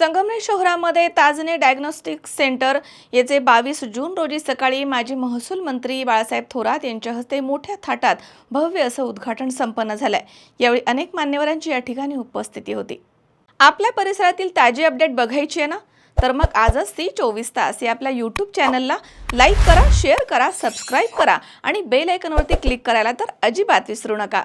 संगमनेर शहरामध्ये Tajne diagnostic centre येथे बावीस जून रोजी सकाळी माजी महसूल मंत्री बाळासाहेब थोरात यांच्या हस्ते मोठ्या थाटात भव्य असं उद्घाटन संपन्न झालंय. यावेळी अनेक मान्यवरांची या ठिकाणी उपस्थिती होती. आपल्या परिसरातील ताजी अपडेट बघायची आहे ना? तर मग आजच ती चोवीस तास या आपल्या यूट्यूब चॅनलला लाईक करा शेअर करा सबस्क्राईब करा आणि बेल आयकनवरती क्लिक करायला तर अजिबात विसरू नका.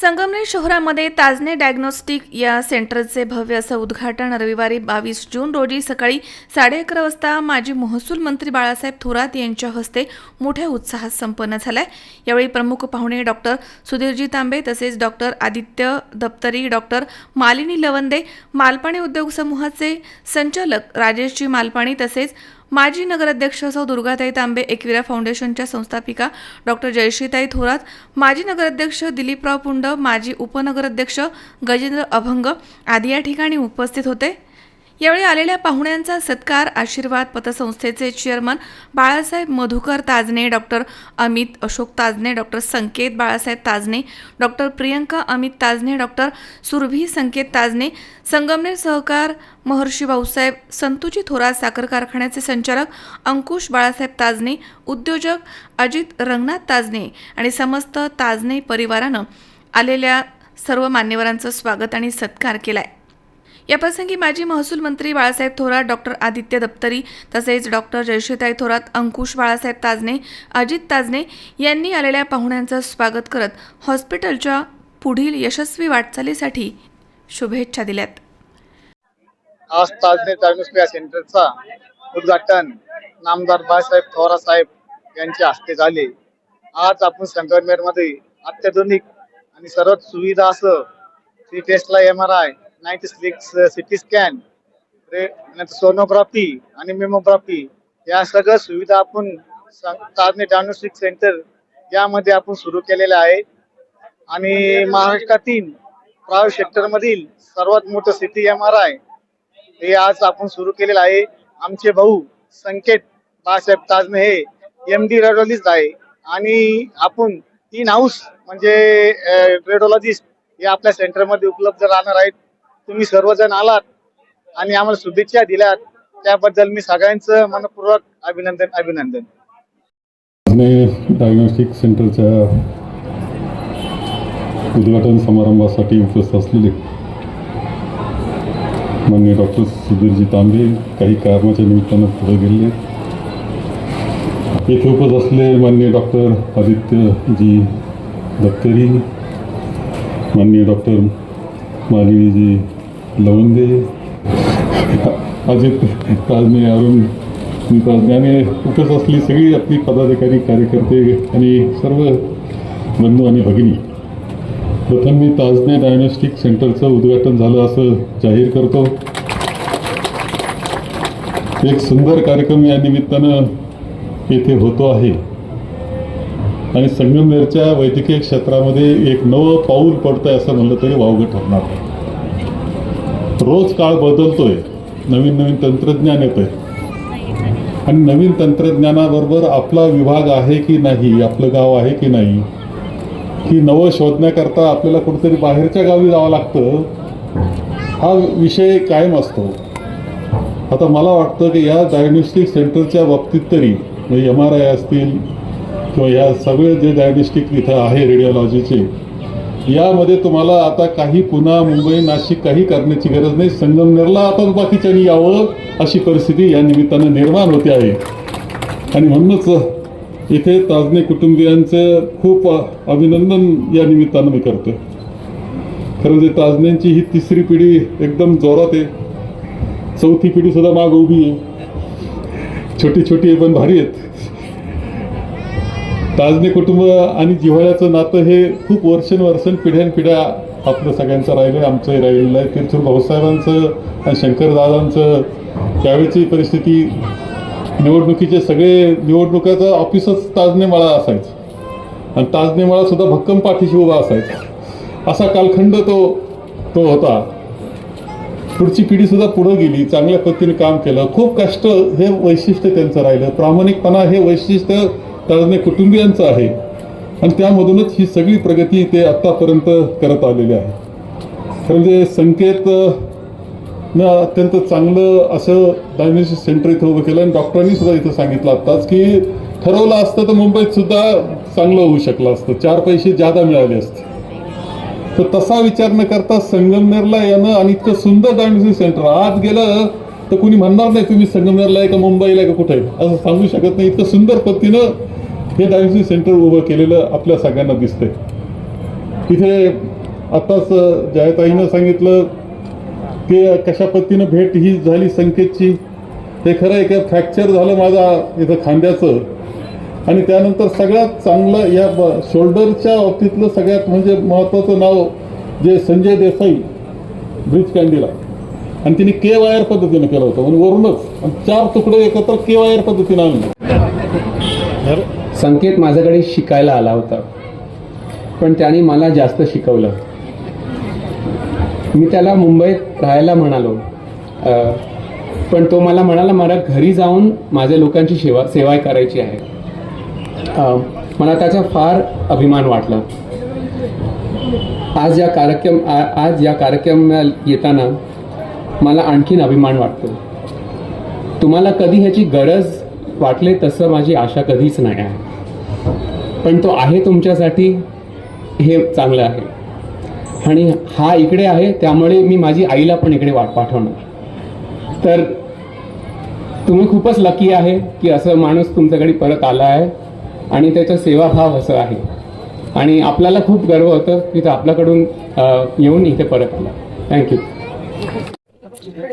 संगमनेर शहरामध्ये ताजने डायग्नोस्टिक या सेंटरचे भव्य असं उद्घाटन रविवारी बावीस जून रोजी सकाळी साडे अकरा वाजता माजी महसूल मंत्री बाळासाहेब थोरात यांच्या हस्ते मोठ्या उत्साहात संपन्न झालाय. यावेळी प्रमुख पाहुणे डॉक्टर सुधीरजी तांबे तसेच डॉक्टर आदित्य दप्तरी डॉक्टर मालिनी लवंदे मालपाणी उद्योग समूहाचे संचालक राजेशजी मालपाणी तसेच माजी नगराध्यक्ष सौ दुर्गाताई तांबे एकविरा फाउंडेशनच्या संस्थापिका डॉक्टर जयश्रीताई थोरात माजी नगराध्यक्ष दिलीपराव पुंड माजी उपनगराध्यक्ष गजेंद्र अभंग आदी या ठिकाणी उपस्थित होते. यावेळी आलेल्या पाहुण्यांचा सत्कार Ashirwad पतसंस्थेचे chairman Balasaheb Madhukar Tajane doctor Amit Ashok Tajane doctor Sanket Balasaheb Tajane doctor Priyanka Amit Tajane doctor Surabhi Sanket Tajane Sangamner सहकार महर्षी भाऊसाहेब संतुजी थोरात साखर कारखान्याचे संचालक अंकुश बाळासाहेब ताजने उद्योजक अजित रंगनाथ ताजने आणि समस्त ताजने परिवारानं आलेल्या सर्व मान्यवरांचं स्वागत आणि सत्कार केलाय. याप्रसंगी माजी महसूल मंत्री बाळासाहेब थोरात डॉक्टर आदित्य दप्तरी तसेच डॉक्टर जयश्रीताई थोरात अंकुश बाळासाहेब ताजने अजित ताजने यांनी आलेल्या पाहुण्यांचं स्वागत करत हॉस्पिटलच्या पुढील यशस्वी वाटचालीसाठी शुभेच्छा दिल्यात. आज ताजने डायग्नोस्टिक सेंटरचा उद्घाटन नामदार बाळासाहेब थोरात साहेब यांच्या हस्ते झाले. आज आपण संगमेरमध्ये अत्याधुनिक आणि सर्वात सुविधा असं three टेस्टला M R I ninety six CT scan sonography आणि मेमोग्राफी या सगळ्या सुविधा आपण सं- डायग्नोस्टिक सेंटर यामध्ये आपण सुरू केलेलं आहे. आणि महाराष्ट्रातील प्रायव्हेट सेक्टरमधील सर्वात मोठं सिटी एम आर आय हे आज आपण सुरू केलेलं आहे. आमचे भाऊ संकेत बाळासाहेब ताजने हे एम डी रेडिओलॉजिस्ट आहे. आणि आपण तीन हाऊस म्हणजे रेडिओलॉजिस्ट हे आपल्या सेंटरमध्ये उपलब्ध राहणार आहेत. तुम्ही सर्वजण आलात आणि आम्हाला शुभेच्छा दिल्यात. त्याबद्दल मी सगळ्यांचं मनपूर्वक अभिनंदन अभिनंदन. डायग्नोस्टिक सेंटरच्या उद्घाटन समारंभासाठी उपस्थित असलेले माननीय डॉक्टर सुधीरजी तांबे काही कारणाच्या निमित्तानं पुढे गेले. येथे उपस्थित असले माननीय डॉक्टर आदित्यजी दत्तरी माननीय डॉक्टर मालिनीजी लवंदे अजित ताजने अरुण ताजने आणि उपस्थित असली सगळी आपली पदाधिकारी कार्यकर्ते आणि सर्व बंधू आणि भगिनी. प्रथम मी ताजने डायग्नोस्टिक सेंटरचं उद्घाटन झालं असं जाहीर करतो. एक सुंदर कार्यक्रम या निमित्तानं येथे होतो आहे. आणि संगमनेरच्या वैद्यकीय क्षेत्रामध्ये एक नवं पाऊल पडतंय असं म्हणलं तरी वावगं ठरणार रोज काळ बदलतोय. नवीन नवीन तंत्रज्ञान येतंय. आणि नवीन तंत्रज्ञानाबरोबर आपला विभाग आहे की नाही आपलं गाव आहे की नाही ही नवं शोधण्याकरता आपल्याला कुठेतरी बाहेरच्या गावी जावं लागतं. हा विषय कायम असतो. आता मला वाटतं की या डायग्नोस्टिक सेंटरच्या बाबतीत तरी म्हणजे एम आर आय असतील किंवा या सगळे जे डायग्नोस्टिक इथं आहे रेडिओलॉजीचे यामध्ये तुम्हाला आता काही पुन्हा मुंबई नाशिक काही करण्याची गरज नाही. संगमनेरला आता बाकीच्यानी यावं अशी परिस्थिती या निमित्तानं निर्माण होते आहे. आणि म्हणूनच इथे ताजने कुटुंबियांचं खूप अभिनंदन या निमित्तानं मी करतो खरं म्हणजे जे ताजण्यांची ही तिसरी पिढी एकदम जोरात आहे. चौथी पिढीसुद्धा माग उभी आहे. छोटी छोटी आहे पण भारी आहेत. ताजने कुटुंब आणि जिव्हाळ्याचं नातं हे खूप वर्षानुवर्षां पिढ्यानपिढ्या आपलं सगळ्यांचं राहिलं आहे आमचंही राहिलेलं आहे. तिरथूर भाऊसाहेबांचं आणि शंकरदादांचं त्यावेळची परिस्थिती निवडणुकीचे सगळे निवडणुकाचं ऑफिसच ताजनेमाळा असायचं. आणि ताजनेमाळासुद्धा भक्कम पाठीशी उभा असायचा. असा कालखंड तो तो होता. पुढची पिढीसुद्धा पुढं गेली चांगल्या पद्धतीने काम केलं. खूप कष्ट हे वैशिष्ट्य त्यांचं राहिलं. प्रामाणिकपणा हे वैशिष्ट्य त्याने कुटुंबियांचं आहे. आणि त्यामधूनच ही सगळी प्रगती ते आत्तापर्यंत करत आलेले आहे. खरं म्हणजे संकेत न अत्यंत चांगलं असं डायग्नोसिस सेंटर इथं उभं केलं आणि डॉक्टरांनी सुद्धा इथं सांगितलं आत्ताच की ठरवलं असतं तर मुंबईत सुद्धा चांगलं होऊ शकलं असतं. चार पैसे जादा मिळाले असते. तर तसा विचार न करता संगमनेरला येणं आणि इतकं सुंदर डायग्नोसिस सेंटर आज गेलं तर कुणी म्हणणार नाही तुम्ही संगमनेरला आहे का मुंबईला आहे का कुठे असं सांगू शकत नाही. इतकं सुंदर पद्धतीनं हे डायलिसिस सेंटर उभं केलेलं आपल्या सगळ्यांना दिसतंय. तिथे आत्ताच जयताईनं सांगितलं की कशा पद्धतीनं भेट ही झाली संकेतची. हे खरं आहे का फ्रॅक्चर झालं माझा इथं खांद्याचं. आणि त्यानंतर सगळ्यात चांगलं या ब- शोल्डरच्या बाबतीतलं सगळ्यात म्हणजे महत्त्वाचं नाव जे संजय देसाई ब्रिज कॅन्डीला आणि तिने के वायर पद्धतीनं केलं होतं. म्हणजे वरूनच. आणि चार तुकडे एकत्र के वायर पद्धतीनं आणले. संकेत माझ्याकडे शिकायला आला होता. पण त्याने मला जास्त शिकवलं. मी त्याला मुंबईत राहायला म्हणालो. पण तो मला म्हणाला मला घरी जाऊन माझ्या लोकांची सेवा सेवा करायची आहे. मला त्याचा फार अभिमान वाटला. आज या कार्यक्रम आज या कार्यक्रमाला येताना मला आणखीन अभिमान वाटतो. तुम्हाला कधी ह्याची गरज वाटले तसं माझी आशा कधीच नाही आहे. पण तो आहे तुमच्यासाठी हे चांगलं आहे. आणि हा इकडे आहे त्यामुळे मी माझी आईला पण इकडे वाट पाठवणार. तर तुम्ही खूपच लकी आहे की असं माणूस तुमच्याकडे परत आला आहे आणि त्याचा सेवाभाव असं आहे. आणि आपल्याला खूप गर्व होतं की तो आपल्याकडून येऊन इथे परत आला. थँक्यू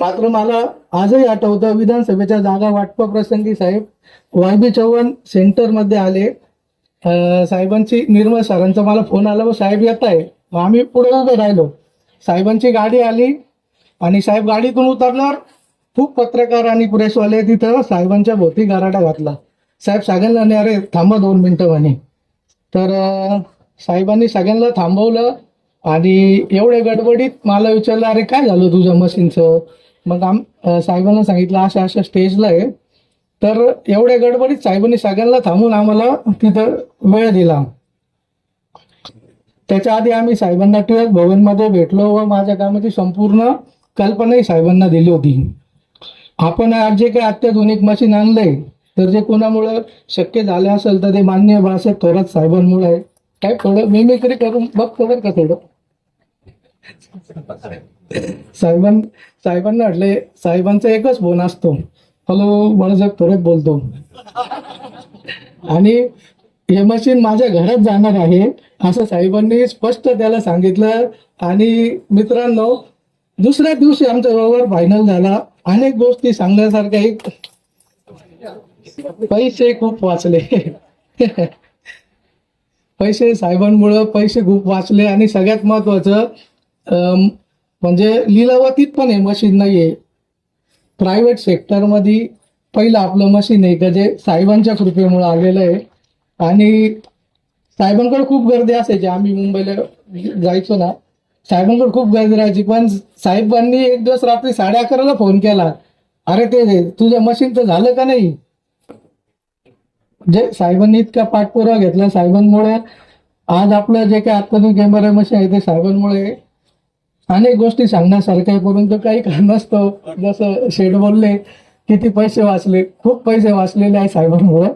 मात्र मला आजही आठवतं विधानसभेच्या जागा वाटपा प्रसंगी साहेब वाय बी चव्हाण सेंटरमध्ये आले. साहेबांची निर्मळ सरांचा मला फोन आला व साहेब येत आहे. आम्ही पुढे उभे राहिलो. साहेबांची गाडी आली आणि साहेब गाडीतून उतरणार. खूप पत्रकार आणि प्रेसवाले तिथं साहेबांच्या भोवती गाराडा घातला. साहेब सगळ्यांना नाही अरे थांबा दोन मिनटं म्हणे. तर साहेबांनी सगळ्यांना थांबवलं आणि एवढ्या गडबडीत मला विचारलं अरे काय झालं तुझ्या मशीनचं? मग आम साहेबांना सांगितलं अशा अशा स्टेजला आहे. तर एवढ्या गडबडीत साहेबांनी सगळ्यांना थांबून आम्हाला तिथं वेळ दिला. त्याच्या आधी आम्ही साहेबांना टिळक भवनमध्ये भेटलो व माझ्या कामाची संपूर्ण कल्पनाही साहेबांना दिली होती. आपण आज जे काही अत्याधुनिक मशीन आणलंय तर जे कोणामुळं शक्य झालं असेल तर ते मान्य बाळासाहेब थोरात साहेबांमुळे आहे. काय थोडं मिमिक्री करून बघ बरं का थोडं. साहेबां साहेबांना म्हटले साहेबांचा एकच फोन असतो. हॅलो बाळासाहेब थोरात बोलतो. आणि हे मशीन माझ्या घरात जाणार आहे असं साहेबांनी स्पष्ट त्याला सांगितलं. आणि मित्रांनो दुसऱ्या दिवशी आमचा व्यवहार फायनल झाला. अनेक गोष्टी सांगण्यासारख्या एक पैसे खूप वाचले. पैसे साहेबांमुळं पैसे खूप वाचले. आणि सगळ्यात महत्वाचं अं, म्हणजे लिलावातीत पण हे मशीन नाहीये. प्रायव्हेट सेक्टरमध्ये पहिलं आपलं मशीन आहे. का जे साहेबांच्या कृपेमुळे आलेलं आहे. आणि साहेबांकडे खूप गर्दी असायची. आम्ही मुंबईला जायचो ना. साहेबांकडे खूप गर्दी राहायची. पण साहेबांनी एक दिवस रात्री साडे अकराला फोन केला. अरे ते तुझ्या तर झालं का नाही? जे साहेबांनी इतका पाठपुरावा घेतला साहेबांमुळे. आज आपलं जे काही आत्ताधुनिक कॅमेरा मशीन आहे ते साहेबांमुळे अनेक गोष्टी सांगण्यासारख्या आहे, परंतु काही कारणास्तव जसं शेड बोलले किती पैसे वाचले खूप पैसे वाचलेले आहे साहेबांमुळे.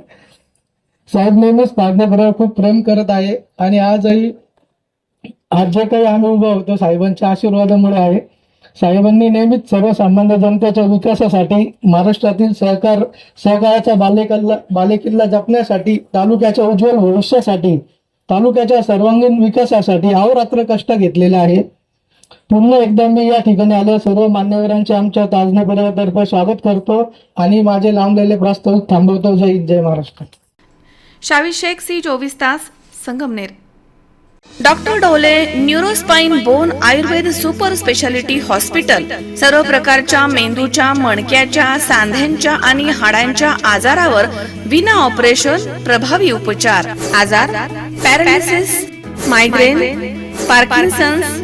साहेब नेहमीच पाडण्याबरोबर खूप प्रेम करत आहे आणि आजही आज जे काही आम्ही उभं होतो साहेबांच्या आशीर्वादामुळे आहे. साहेबांनी नेहमीच सर्वसामान्य जनतेच्या विकासासाठी महाराष्ट्रातील सहकार सहकाराचा बालेकिल्ला बालेकिल्ला जपण्यासाठी तालुक्याच्या उज्ज्वल भविष्यासाठी तालुक्याच्या सर्वांगीण विकासासाठी अहोरात्र कष्ट घेतलेले आहे. पुन्हा एकदा मी या ठिकाणी आलो. सर्व मान्यवरांचे आमच्या ताजने परिवारातर्फे स्वागत करतो आणि माझे लांबलेले प्रस्ताव थांबवतो. जय जय महाराष्ट्र. शावी शेख सी चोवीस तास Sangamner. Doctor Dhole neuro spine bone Ayurveda super speciality hospital. सर्व प्रकारच्या मेंदूच्या मणक्याच्या सांध्यांच्या आणि हाडांच्या आजारावर विना ऑपरेशन प्रभावी उपचार. आजार पॅरालिसिस मायग्रेन पार्किन्सन्स